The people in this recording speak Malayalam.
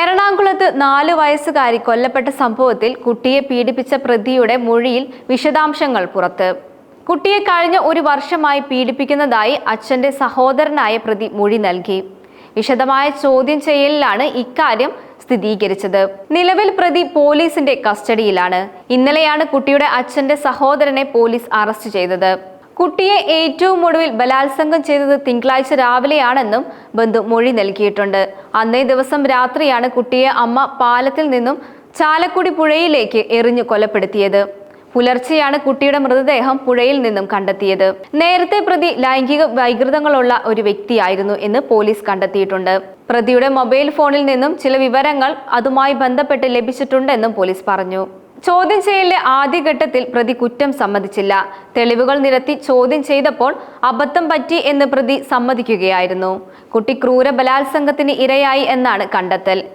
എറണാകുളത്ത് നാല് വയസ്സുകാരി കൊല്ലപ്പെട്ട സംഭവത്തിൽ കുട്ടിയെ പീഡിപ്പിച്ച പ്രതിയുടെ മൊഴിയിൽ വിശദാംശങ്ങൾ പുറത്ത്. കുട്ടിയെ കഴിഞ്ഞ ഒരു വർഷമായി പീഡിപ്പിക്കുന്നതായി അച്ഛന്റെ സഹോദരനായ പ്രതി മൊഴി നൽകി. വിശദമായ ചോദ്യം ചെയ്യലിലാണ് ഇക്കാര്യം സ്ഥിരീകരിച്ചത്. നിലവിൽ പ്രതി പോലീസിന്റെ കസ്റ്റഡിയിലാണ്. ഇന്നലെയാണ് കുട്ടിയുടെ അച്ഛന്റെ സഹോദരനെ പോലീസ് അറസ്റ്റ് ചെയ്തത്. കുട്ടിയെ ഏറ്റവും ഒടുവിൽ ബലാത്സംഗം ചെയ്തത് തിങ്കളാഴ്ച രാവിലെയാണെന്നും ബന്ധു മൊഴി നൽകിയിട്ടുണ്ട്. അന്നേ ദിവസം രാത്രിയാണ് കുട്ടിയെ അമ്മ പാലത്തിൽ നിന്നും ചാലക്കുടി പുഴയിലേക്ക് എറിഞ്ഞു കൊലപ്പെടുത്തിയത്. പുലർച്ചെയാണ് കുട്ടിയുടെ മൃതദേഹം പുഴയിൽ നിന്നും കണ്ടെത്തിയത്. നേരത്തെ പ്രതി ലൈംഗിക വൈകൃതങ്ങളുള്ള ഒരു വ്യക്തിയായിരുന്നു എന്ന് പോലീസ് കണ്ടെത്തിയിട്ടുണ്ട്. പ്രതിയുടെ മൊബൈൽ ഫോണിൽ നിന്നും ചില വിവരങ്ങൾ അതുമായി ബന്ധപ്പെട്ട് ലഭിച്ചിട്ടുണ്ടെന്നും പോലീസ് പറഞ്ഞു. ചോദ്യം ചെയ്യലിലെ ആദ്യഘട്ടത്തിൽ പ്രതി കുറ്റം സമ്മതിച്ചില്ല. തെളിവുകൾ നിരത്തി ചോദ്യം ചെയ്തപ്പോൾ അബദ്ധം പറ്റി എന്ന് പ്രതി സമ്മതിക്കുകയായിരുന്നു. കുട്ടി ക്രൂര ബലാത്സംഗത്തിന് ഇരയായി എന്നാണ് കണ്ടെത്തൽ.